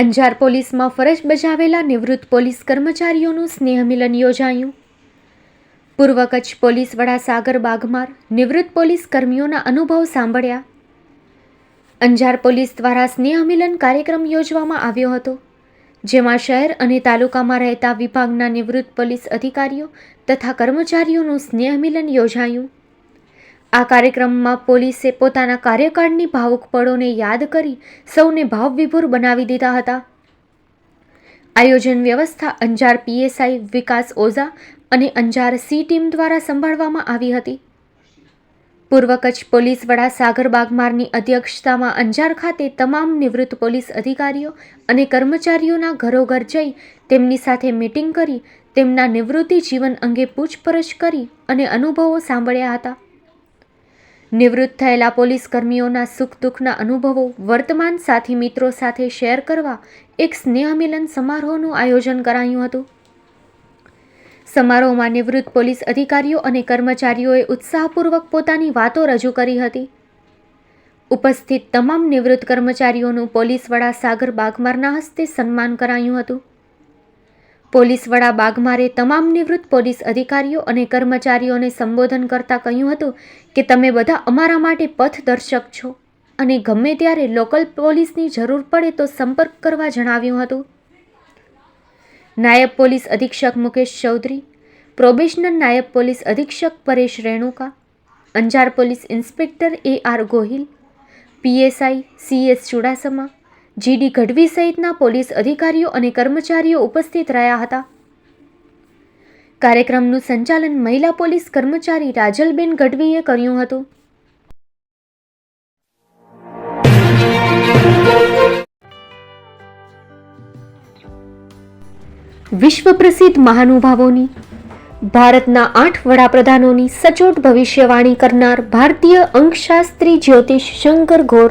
અંજાર પોલીસમાં ફરજ બજાવેલા નિવૃત્ત પોલીસ કર્મચારીઓનું સ્નેહ મિલન યોજાયું. પૂર્વ કચ્છ પોલીસ વડા સાગર બાગમાર નિવૃત્ત પોલીસ કર્મીઓના અનુભવ સાંભળ્યા. અંજાર પોલીસ દ્વારા સ્નેહ મિલન કાર્યક્રમ યોજવામાં આવ્યો હતો, જેમાં શહેર અને તાલુકામાં રહેતા વિભાગના નિવૃત્ત પોલીસ અધિકારીઓ તથા કર્મચારીઓનું સ્નેહ મિલન યોજાયું. આ કાર્યક્રમમાં પોલીસે પોતાના કાર્યકાળની ભાવુક પળોને યાદ કરી સૌને ભાવવિભોર બનાવી દીધા હતા. આયોજન વ્યવસ્થા અંજાર પીએસઆઈ વિકાસ ઓઝા અને અંજાર સી ટીમ દ્વારા સંભાળવામાં આવી હતી. પૂર્વ કચ્છ પોલીસ વડા સાગર બાગમારની અધ્યક્ષતામાં અંજાર ખાતે તમામ નિવૃત્ત પોલીસ અધિકારીઓ અને કર્મચારીઓના ઘરોઘર જઈ તેમની સાથે મીટિંગ કરી તેમના નિવૃત્તિ જીવન અંગે પૂછપરછ કરી અને અનુભવો સાંભળ્યા હતા. નિવૃત્ત થયેલા પોલીસ કર્મીઓના સુખ દુઃખના અનુભવો વર્તમાન સાથી મિત્રો સાથે શેર કરવા એક સ્નેહમિલન સમારોહનું આયોજન કરાયું હતું. સમારોહમાં નિવૃત્ત પોલીસ અધિકારીઓ અને કર્મચારીઓએ ઉત્સાહપૂર્વક પોતાની વાતો રજૂ કરી હતી. ઉપસ્થિત તમામ નિવૃત્ત કર્મચારીઓનું પોલીસ વડા સાગર બાગમારના હસ્તે સન્માન કરાયું હતું. પોલીસ વડા બાગમારે તમામ નિવૃત્ત પોલીસ અધિકારીઓ અને કર્મચારીઓને સંબોધન કરતાં કહ્યું હતું કે તમે બધા અમારા માટે પથદર્શક છો અને ગમે ત્યારે લોકલ પોલીસની જરૂર પડે તો સંપર્ક કરવા જણાવ્યું હતું. નાયબ પોલીસ અધિક્ષક મુકેશ ચૌધરી, પ્રોબેશનર નાયબ પોલીસ અધિક્ષક Paresh Renuka, Anjar police inspector A R Gohil, PSI C S Chudasama GD Gadhvi સહિતના પોલીસ અધિકારીઓ અને કર્મચારીઓ ઉપસ્થિત રહ્યા હતા. કાર્યક્રમનું સંચાલન મહિલા પોલીસ કર્મચારી રાજલબેન ગઢવીએ કર્યું હતું. વિશ્વ પ્રસિદ્ધ મહાનુભાવોની, ભારતના આઠ વડાપ્રધાનોની સચોટ ભવિષ્યવાણી કરનાર ભારતીય અંકશાસ્ત્રી જ્યોતિષ શંકર ઘોર